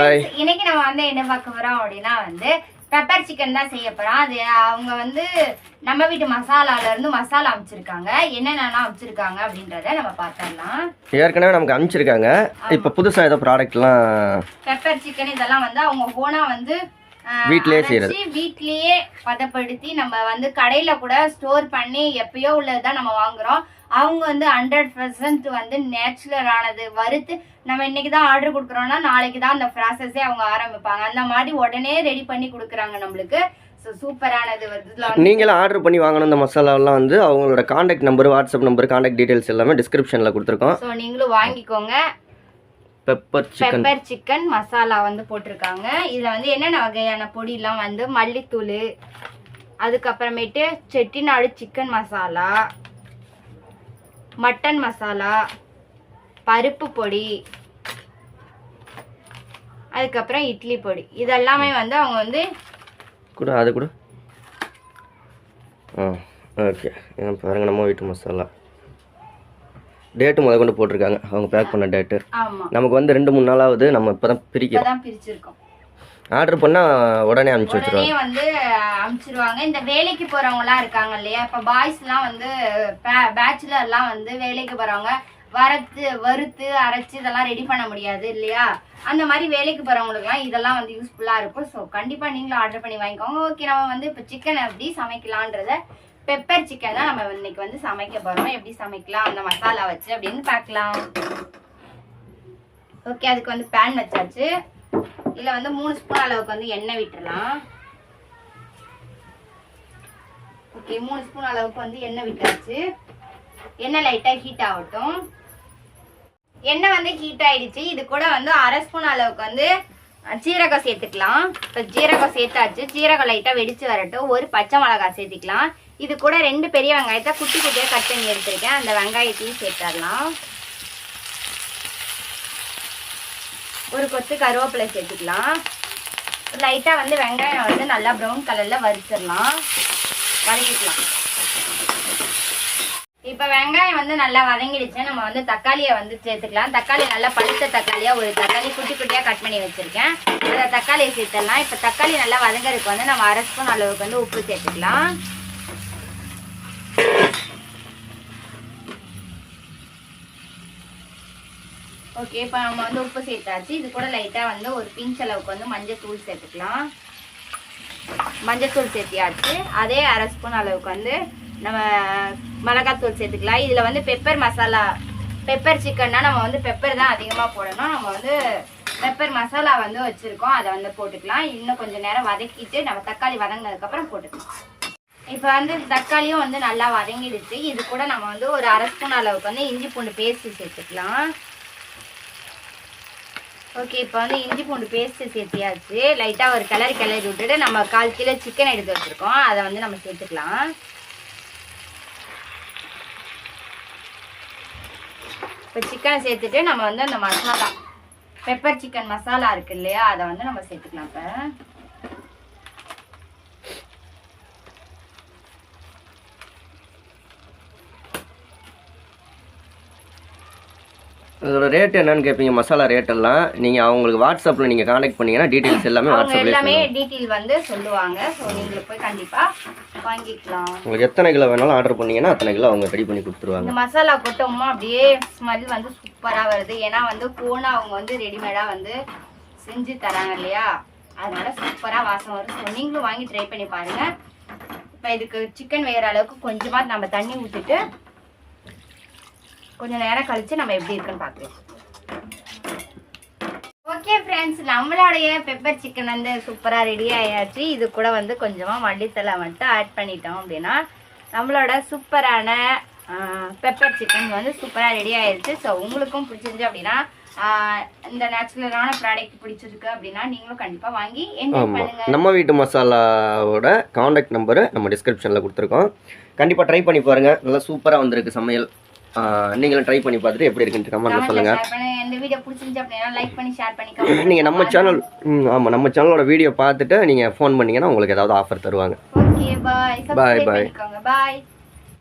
Friends. இன்னைக்கு நம்ம வந்து என்ன பார்க்க போறோம் அப்படின்னா வந்து பெப்பர் சிக்கன் தான் செய்ய போறோம். அது அவங்க வந்து நம்ம வீட்டு மசாலால இருந்து மசாலா அமைச்சிருக்காங்க. என்னென்னலாம் அமைச்சிருக்காங்க அப்படின்றத நம்ம பார்த்தரலாம் ஏற்கனவே நமக்கு அனுப்பிச்சிருக்காங்க இப்போ புதுசாக ஏதோ ப்ராடக்ட்லாம் பெப்பர் சிக்கன் இதெல்லாம் வந்து அவங்க ஓனா வந்து வீட்லயே அரைச்சு செய்றது. வீட்லயே பதப்படுத்தி நம்ம வந்து கடையில கூட ஸ்டோர் பண்ணி எப்பயோ உள்ளதுதான் நம்ம வாங்குறோம். அவங்க வந்து ஹண்ட்ரட் பர்சன்ட் வந்து நேச்சுரல் ஆனது. வறுத்து நம்ம இன்னைக்கு தான் ஆர்டர் கொடுக்குறோம்னா நாளைக்கு தான் அந்த ப்ராசஸே அவங்க ஆரம்பிப்பாங்க. அந்த மாதிரி உடனே ரெடி பண்ணி கொடுக்குறாங்க நம்மளுக்கு. சூப்பரானது வந்து நீங்களும் ஆர்டர் பண்ணி வாங்கணும் இந்த மசாலாவெல்லாம் வந்து அவங்களோட contact number WhatsApp number contact details எல்லாமே டிஸ்கிரிப்ஷனில் கொடுத்துருக்கோம். ஸோ நீங்களும் வாங்கிக்கோங்க. Pepper chicken pepper chicken masala வந்து போட்டிருக்காங்க. இதில் வந்து என்னென்ன வகையான பொடிலாம் வந்து மல்லித்தூள் அதுக்கப்புறமேட்டு செட்டிநாடு சிக்கன் மசாலா மட்டன் மசாலா பருப்பு பொடி அதுக்கப்புறம் இட்லி பொடி. இதெல்லாமே வந்து அவங்க வந்து கூட அது கூட. ஆ ஓகே. பாருங்க நம்ம வீட்டு மசாலா. டேட்டு முத கொண்டு போட்டிருக்காங்க. அவங்க பேக் பண்ண டேட்டு. நமக்கு வந்து ரெண்டு மூணு நாளாவது நம்ம இப்போ தான் பிரிக்கிறோம் பிரிச்சிருக்கோம். ஆர்டர் பண்ணால் உடனே அனுப்பிச்சி உடனே வச்சிருவாங்க வந்து அனுப்பிச்சிருவாங்க இந்த வேலைக்கு போறவங்கலாம் இருக்காங்க இல்லையா? இப்ப பாய்ஸ்லாம் வந்து பேச்சுலர்லாம் வந்து வேலைக்கு போறவங்க வரத்து வறுத்து அரைச்சு இதெல்லாம் ரெடி பண்ண முடியாது இல்லையா? அந்த மாதிரி வேலைக்கு போறவங்களுக்குலாம் இதெல்லாம் வந்து யூஸ்ஃபுல்லா இருக்கும். ஸோ கண்டிப்பா நீங்களும் ஆர்டர் பண்ணி வாங்கிக்கோங்க. ஓகே நம்ம வந்து இப்போ சிக்கன் எப்படி சமைக்கலான்றத பெப்பர் சிக்கன் தான் நம்ம இன்னைக்கு வந்து சமைக்க போறோம். எப்படி சமைக்கலாம் அந்த மசாலா வச்சு அப்படின்னு பார்க்கலாம். ஓகே அதுக்கு வந்து பேன் வச்சாச்சு. இதில் வந்து மூணு ஸ்பூன் அளவுக்கு வந்து எண்ணெய் விட்டுடலாம் ஓகே மூணு ஸ்பூன் அளவுக்கு வந்து எண்ணெய் விட்டாச்சு. எண்ணெய் லைட்டாக ஹீட் ஆகட்டும். எண்ணெய் வந்து ஹீட் ஆயிடுச்சு. இது கூட வந்து அரை ஸ்பூன் அளவுக்கு வந்து சீரகம் சேர்த்துக்கலாம். இப்போ ஜீரகம் சேர்த்தாச்சு. சீரகம் லைட்டாக வெடிச்சு வரட்டும். ஒரு பச்சை மிளகாய் சேர்த்துக்கலாம். இது கூட ரெண்டு பெரிய வெங்காயத்தை குட்டி குட்டியாக கட் பண்ணி எடுத்துருக்கேன். அந்த வெங்காயத்தையும் சேர்த்துடலாம். ஒரு கொத்து கருவேப்பிலை சேர்த்துக்கலாம். லைட்டாக வந்து வெங்காயம் வந்து நல்லா ப்ரௌன் கலரில் வறுத்துடலாம். வதக்கிக்கலாம். இப்போ வெங்காயம் வந்து நல்லா வதங்கிடுச்சு நம்ம வந்து தக்காளியை வந்து சேர்த்துக்கலாம். தக்காளி நல்லா பழுத்த தக்காளியாக ஒரு தக்காளி குட்டி குட்டியாக கட் பண்ணி வச்சுருக்கேன். அந்த தக்காளியை சேர்த்துடலாம். இப்போ தக்காளி நல்லா வதங்கறதுக்கு வந்து நம்ம அரை ஸ்பூன் அளவுக்கு வந்து உப்பு சேர்த்துக்கலாம். ஓகே இப்போ நம்ம வந்து உப்பு சேர்த்தாச்சு. இது கூட லைட்டாக வந்து ஒரு பிஞ்ச் அளவுக்கு வந்து மஞ்சள் தூள் சேர்த்துக்கலாம். மஞ்சத்தூள் சேர்த்தியாச்சு. அதே அரை ஸ்பூன் அளவுக்கு வந்து நம்ம மிளகாத்தூள் சேர்த்துக்கலாம். இதில் வந்து பெப்பர் மசாலா பெப்பர் சிக்கன்னா நம்ம வந்து பெப்பர் தான் அதிகமாக போடணும். நம்ம வந்து பெப்பர் மசாலா வந்து வச்சுருக்கோம். அதை வந்து போட்டுக்கலாம். இன்னும் கொஞ்சம் நேரம் வதக்கிட்டு நம்ம தக்காளி வதங்கினதுக்கப்புறம் போட்டுக்கலாம். இப்போ வந்து தக்காளியும் வந்து நல்லா வதங்கிடுச்சு. இது கூட நம்ம வந்து ஒரு அரை ஸ்பூன் அளவுக்கு வந்து இஞ்சி பூண்டு பேஸ்ட் சேர்த்துக்கலாம். ஓகே இப்போ வந்து இஞ்சி பூண்டு பேஸ்ட்டு சேர்த்தியாச்சு. லைட்டாக ஒரு கிளறி கிளறி விட்டுட்டு நம்ம கால் கிலோ சிக்கன் எடுத்து வச்சுருக்கோம். அதை வந்து நம்ம சேர்த்துக்கலாம். இப்போ சிக்கனை சேர்த்துட்டு நம்ம வந்து அந்த மசாலா பெப்பர் சிக்கன் மசாலா இருக்கு இல்லையா அதை வந்து நம்ம சேர்த்துக்கலாம் இப்போ. இதோட ரேட் என்னன்னு கேட்பீங்க மசாலா ரேட் எல்லாம். நீங்கள் அவங்களுக்கு வாட்ஸ்அப்பில் நீங்கள் காண்டாக்ட் பண்ணீங்கன்னா டீட்டெயில்ஸ் எல்லாமே வாட்ஸ்அப்லேயே எல்லாமே டீட்டெயில் வந்து சொல்லுவாங்க. ஸோ நீங்கள் போய் கண்டிப்பாக வாங்கிக்கலாம். உங்களுக்கு எத்தனை கிலோ வேணாலும் ஆர்டர் பண்ணீங்கன்னா அத்தனை கிலோ அவங்க ரெடி பண்ணி கொடுத்துருவாங்க. இந்த மசாலா கொட்டோமா அப்படியே ஸ்மெல் வந்து சூப்பரா வருது. ஏன்னா வந்து போனா அவங்க வந்து ரெடிமேடா வந்து செஞ்சு தராங்க இல்லையா? அதனால சூப்பரா வாசம் வரும். ஸோ நீங்களும் வாங்கி ட்ரை பண்ணி பாருங்க. இப்போ இதுக்கு சிக்கன் வேகிற அளவுக்கு கொஞ்சமா நம்ம தண்ணி ஊற்றிட்டு கொஞ்சம் நேரம் கழிச்சு நம்ம எப்படி இருக்குன்னு பார்க்கலாம். ஓகே ஃப்ரெண்ட்ஸ் நம்மளுடைய பெப்பர் சிக்கன் வந்து சூப்பராக ரெடி ஆயாச்சு. இது கூட வந்து கொஞ்சமாக மல்லித்தலை மட்டும் ஆட் பண்ணிட்டோம் அப்படின்னா நம்மளோட சூப்பரான பெப்பர் சிக்கன் வந்து சூப்பராக ரெடி ஆயிருச்சு. ஸோ உங்களுக்கும் பிடிச்சிருந்துச்சு அப்படின்னா இந்த நேச்சுரலான ப்ராடக்ட் பிடிச்சிருக்கு அப்படின்னா நீங்களும் கண்டிப்பாக வாங்கி என்ஜாய் நம்ம வீட்டு மசாலாவோட காண்டாக்ட் நம்பரு நம்ம டிஸ்கிரிப்ஷனில் கொடுத்துருக்கோம். கண்டிப்பாக ட்ரை பண்ணி பாருங்கள் நல்லா சூப்பராக வந்திருக்கு சமையல். நீங்களும் ட்ரை பண்ணி பார்த்துட்டு எப்படி கமெண்ட்டில் கமெண்ட்ல பண்ணுங்க இந்த வீடியோ பிடிச்சிருந்துச்சு அப்படின்னா லைக் பண்ணி ஷேர் பண்ணி நீங்கள் நம்ம சேனல் ம் ஆமாம் நம்ம சேனலோட வீடியோ பார்த்துட்டு நீங்கள் ஃபோன் பண்ணீங்கன்னா உங்களுக்கு ஏதாவது ஆஃபர் தருவாங்க. ஓகே. பண்ணிக்கோங்க. பாய்